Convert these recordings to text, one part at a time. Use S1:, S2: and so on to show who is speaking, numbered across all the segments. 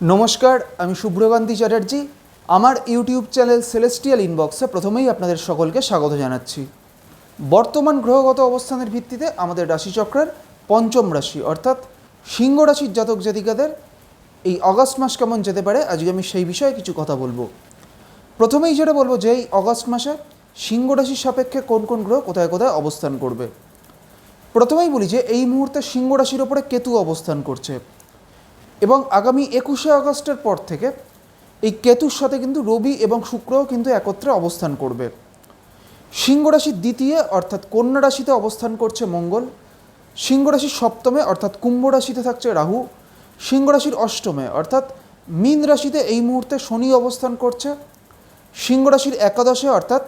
S1: নমস্কার, আমি শুভ্রকান্তি চ্যাটার্জি। আমার ইউটিউব চ্যানেল সেলেস্টিয়াল ইনবক্সে প্রথমেই আপনাদের সকলকে স্বাগত জানাচ্ছি। বর্তমান গ্রহগত অবস্থানের ভিত্তিতে আমাদের রাশিচক্রের পঞ্চম রাশি, অর্থাৎ সিংহ রাশির জাতক জাতিকাদের এই অগস্ট মাস কেমন যেতে পারে, আজকে আমি সেই বিষয়ে কিছু কথা বলব। প্রথমেই যেটা বলব যে, এই অগস্ট মাসে সিংহ রাশির সাপেক্ষে কোন কোন গ্রহ কোথায় কোথায় অবস্থান করবে? প্রথমেই বলি যে, এই মুহূর্তে সিংহ রাশির ওপরে কেতু অবস্থান করছে। এবং আগামী একুশে আগস্টের পর থেকে এই কেতুর সাথে কিন্তু রবি এবং শুক্রও কিন্তু একত্রে অবস্থান করবে। সিংহ রাশির দ্বিতীয়, অর্থাৎ কন্যা রাশিতে অবস্থান করছে মঙ্গল। সিংহ রাশির সপ্তমে, অর্থাৎ কুম্ভ রাশিতে থাকছে রাহু। সিংহ রাশির অষ্টমে, অর্থাৎ মীন রাশিতে এই মুহূর্তে শনি অবস্থান করছে। সিংহ রাশির একাদশে, অর্থাৎ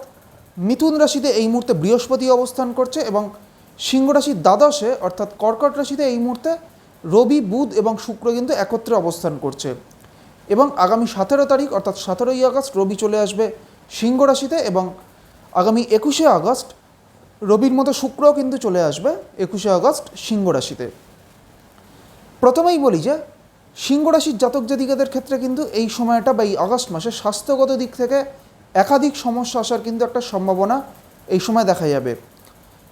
S1: মিথুন রাশিতে এই মুহূর্তে বৃহস্পতি অবস্থান করছে এবং সিংহ রাশির দ্বাদশে, অর্থাৎ কর্কট রাশিতে এই মুহূর্তে রবি, বুধ এবং শুক্র কিন্তু একত্রে অবস্থান করছে। এবং আগামী সতেরো তারিখ, অর্থাৎ সতেরোই আগস্ট, রবি চলে আসবে সিংহ রাশিতে এবং আগামী একুশে আগস্ট, রবির মতো শুক্রও কিন্তু চলে আসবে একুশে আগস্ট সিংহ রাশিতে। প্রথমেই বলি যে, সিংহ রাশির জাতক জাতিকাদের ক্ষেত্রে কিন্তু এই সময়টা বা এই আগস্ট মাসে স্বাস্থ্যগত দিক থেকে একাধিক সমস্যা আসার কিন্তু একটা সম্ভাবনা এই সময় দেখা যাবে।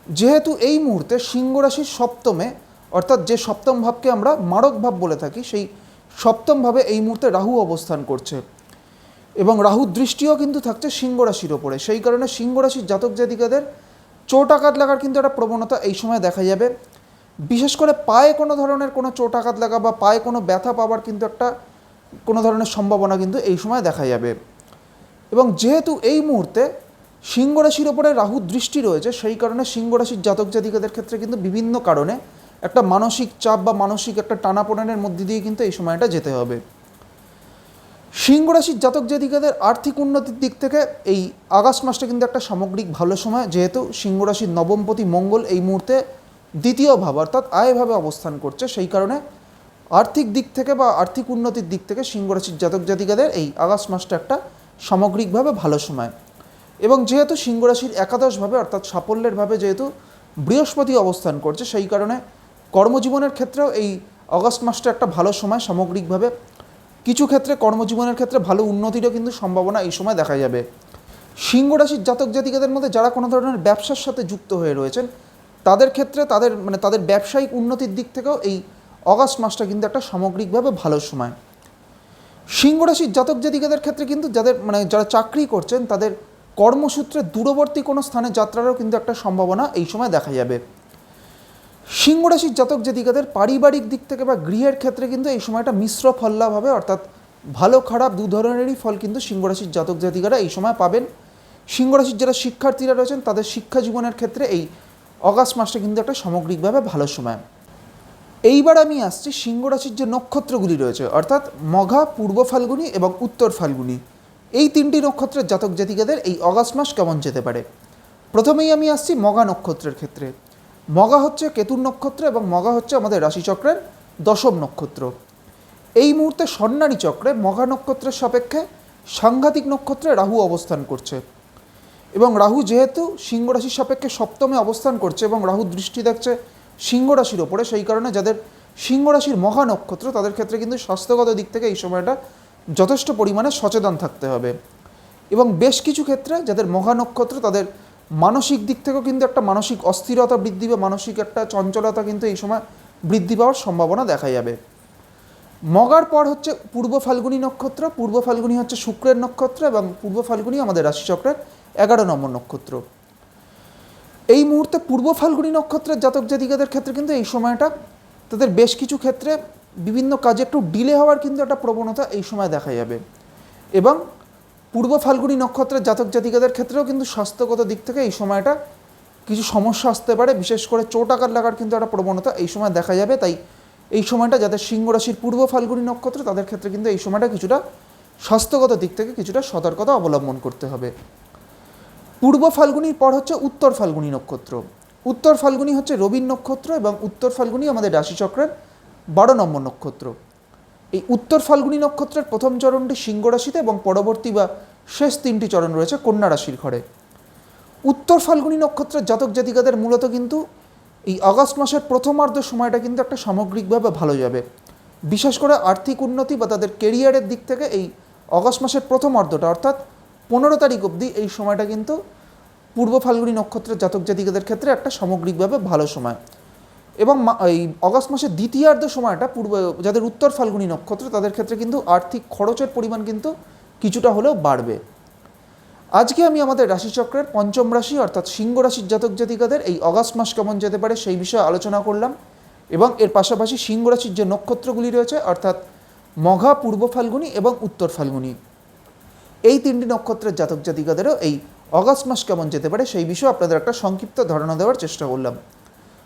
S1: যেহেতু এই মুহূর্তে সিংহ রাশির সপ্তমে অর্থাৎ যে সপ্তম ভাবকে আমরা মারক ভাব বলে থাকি, সেই সপ্তম ভাবে এই মুহূর্তে রাহু অবস্থান করছে। এবং রাহুর দৃষ্টিও কিন্তু থাকছে সিংহ রাশির ওপরে। সেই কারণে সিংহ রাশির জাতক জাতিকাদের চোট আঘাত লাগার কিন্তু একটা প্রবণতা এই সময় দেখা যাবে। বিশেষ করে পায়ে কোনো ধরনের কোনো চোট আঘাত লাগা বা পায়ে কোনো ব্যথা পাওয়ার কিন্তু একটা কোনো ধরনের সম্ভাবনা কিন্তু এই সময় দেখা যাবে। এবং যেহেতু এই মুহূর্তে সিংহ রাশির ওপরে রাহু দৃষ্টি রয়েছে, সেই কারণে সিংহ রাশির জাতক জাতিকাদের ক্ষেত্রে কিন্তু বিভিন্ন কারণে একটা মানসিক চাপ বা মানসিক একটা টানাপোড়েনের মধ্যে দিয়ে কিন্তু এই সময়টা যেতে হবে। সিংহ রাশির জাতক জাতিকাদের আর্থিক উন্নতির দিক থেকে এই আগস্ট মাসটা কিন্তু একটা সামগ্রিক ভালো সময়, যেহেতু সিংহ রাশির নবমপতি মঙ্গল এই মুহূর্তে দ্বিতীয় ভাব, অর্থাৎ আয়ভাবে অবস্থান করছে। সেই কারণে আর্থিক দিক থেকে বা আর্থিক উন্নতির দিক থেকে সিংহ রাশির জাতক জাতিকাদের এই আগস্ট মাসটা একটা সামগ্রিকভাবে ভালো সময়। এবং যেহেতু সিংহ রাশির একাদশভাবে অর্থাৎ সাফল্যের ভাবে যেহেতু বৃহস্পতি অবস্থান করছে, সেই কারণে কর্মজীবনের ক্ষেত্রেও এই অগস্ট মাসটা একটা ভালো সময় সামগ্রিকভাবে। কিছু ক্ষেত্রে কর্মজীবনের ক্ষেত্রে ভালো উন্নতিরও কিন্তু সম্ভাবনা এই সময় দেখা যাবে। সিংহ রাশির জাতক জাতিকাদের মধ্যে যারা কোনো ধরনের ব্যবসার সাথে যুক্ত হয়ে রয়েছেন, তাদের ক্ষেত্রে তাদের মানে তাদের ব্যবসায়িক উন্নতির দিক থেকেও এই অগাস্ট মাসটা কিন্তু একটা সামগ্রিকভাবে ভালো সময়। সিংহ রাশির জাতক জাতিকাদের ক্ষেত্রে কিন্তু যাদের মানে যারা চাকরি করছেন, তাদের কর্মসূত্রে দূরবর্তী কোনো স্থানে যাত্রারও কিন্তু একটা সম্ভাবনা এই সময় দেখা যাবে। সিংহ রাশির জাতক জাতিকাদের পারিবারিক দিক থেকে বা গৃহের ক্ষেত্রে কিন্তু এই সময়টা মিশ্র ফল্লাভ হবে অর্থাৎ ভালো খারাপ দু ধরনেরই ফল কিন্তু সিংহ রাশির জাতক জাতিকারা এই সময় পাবেন। সিংহ রাশির যারা শিক্ষার্থীরা রয়েছেন, তাদের শিক্ষা জীবনের ক্ষেত্রে এই অগাস্ট মাসটা কিন্তু একটা সামগ্রিকভাবে ভালো সময়। এইবার আমি আসছি সিংহ রাশির যে নক্ষত্রগুলি রয়েছে, অর্থাৎ মঘা, পূর্ব ফাল্গুনি এবং উত্তর ফাল্গুনি। এই তিনটি নক্ষত্রের জাতক জাতিকাদের এই অগাস্ট মাস কেমন যেতে পারে? প্রথমেই আমি আসছি মগা নক্ষত্রের ক্ষেত্রে। মগা হচ্ছে কেতুর নক্ষত্র এবং মগা হচ্ছে আমাদের রাশিচক্রের দশম নক্ষত্র। এই মুহূর্তে স্বর্ণারী চক্রে মঘা নক্ষত্রের সাপেক্ষে সাংঘাতিক নক্ষত্রে রাহু অবস্থান করছে। এবং রাহু যেহেতু সিংহ রাশির সাপেক্ষে সপ্তমে অবস্থান করছে এবং রাহু দৃষ্টি দেখছে সিংহ রাশির ওপরে, সেই কারণে যাদের সিংহ রাশির মহা নক্ষত্র, তাদের ক্ষেত্রে কিন্তু স্বাস্থ্যগত দিক থেকে এই সময়টা যথেষ্ট পরিমাণে সচেতন থাকতে হবে। এবং বেশ কিছু ক্ষেত্রে যাদের মহা নক্ষত্র, তাদের মানসিক দিক থেকেও কিন্তু একটা মানসিক অস্থিরতা বৃদ্ধি বা মানসিক একটা চঞ্চলতা কিন্তু এই সময় বৃদ্ধি পাওয়ার সম্ভাবনা দেখা যাবে। মগার পর হচ্ছে পূর্ব ফাল্গুনী নক্ষত্র, পূর্ব ফাল্গুনী হচ্ছে শুক্রের নক্ষত্র এবং পূর্ব ফাল্গুনী আমাদের রাশিচক্রের এগারো নম্বর নক্ষত্র। এই মুহূর্তে পূর্ব ফাল্গুনী নক্ষত্রের জাতক জাতিকাদের ক্ষেত্রে কিন্তু এই সময়টা তাদের বেশ কিছু ক্ষেত্রে বিভিন্ন কাজে একটু ডিলে হওয়ার কিন্তু একটা প্রবণতা এই সময় দেখা যাবে। এবং পূর্ব ফাল্গুনী নক্ষত্রের জাতক জাতিকাদের ক্ষেত্রেও কিন্তু স্বাস্থ্যগত দিক থেকে এই সময়টা কিছু সমস্যা আসতে পারে। বিশেষ করে চোট আঘাত লাগার কিন্তু একটা প্রবণতা এই সময় দেখা যাবে। তাই এই সময়টা যাদের সিংহ রাশির পূর্ব ফাল্গুনী নক্ষত্র, তাদের ক্ষেত্রে কিন্তু এই সময়টা কিছুটা স্বাস্থ্যগত দিক থেকে কিছুটা সতর্কতা অবলম্বন করতে হবে। পূর্ব ফাল্গুনির পর হচ্ছে উত্তর ফাল্গুনী নক্ষত্র। উত্তর ফাল্গুনি হচ্ছে রবির নক্ষত্র এবং উত্তর ফাল্গুনি আমাদের রাশিচক্রের বারো নম্বর নক্ষত্র। এই উত্তর ফাল্গুনী নক্ষত্রের প্রথম চরণটি সিংহ রাশিতে এবং পরবর্তী বা শেষ তিনটি চরণ রয়েছে কন্যা রাশির ঘরে। উত্তর ফাল্গুনী নক্ষত্রের জাতক জাতিকাদের মূলত কিন্তু এই আগস্ট মাসের প্রথমার্ধ সময়টা কিন্তু একটা সামগ্রিকভাবে ভালো যাবে। বিশেষ করে আর্থিক উন্নতি বা তাদের কেরিয়ারের দিক থেকে এই অগস্ট মাসের প্রথম অর্ধটা অর্থাৎ পনেরো তারিখ অবধি এই সময়টা কিন্তু পূর্ব ফাল্গুনী নক্ষত্রের জাতক জাতিকাদের ক্ষেত্রে একটা সামগ্রিকভাবে ভালো সময়। এবং এই অগস্ট মাসের দ্বিতীয়ার্ধ সময়টা পূর্ব, যাদের উত্তর ফাল্গুনী নক্ষত্র, তাদের ক্ষেত্রে কিন্তু আর্থিক খরচের পরিমাণ কিন্তু কিছুটা হলেও বাড়বে। আজকে আমি আমাদের রাশিচক্রের পঞ্চম রাশি, অর্থাৎ সিংহ রাশির জাতক জাতিকাদের এই অগাস্ট মাস কেমন যেতে পারে সেই বিষয়ে আলোচনা করলাম এবং এর পাশাপাশি সিংহ রাশির যে নক্ষত্রগুলি রয়েছে, অর্থাৎ মঘা, পূর্ব ফাল্গুনি এবং উত্তর ফাল্গুনি, এই তিনটি নক্ষত্রের জাতক জাতিকাদেরও এই অগাস্ট মাস কেমন যেতে পারে সেই বিষয়ে আপনাদের একটা সংক্ষিপ্ত ধারণা দেওয়ার চেষ্টা করলাম।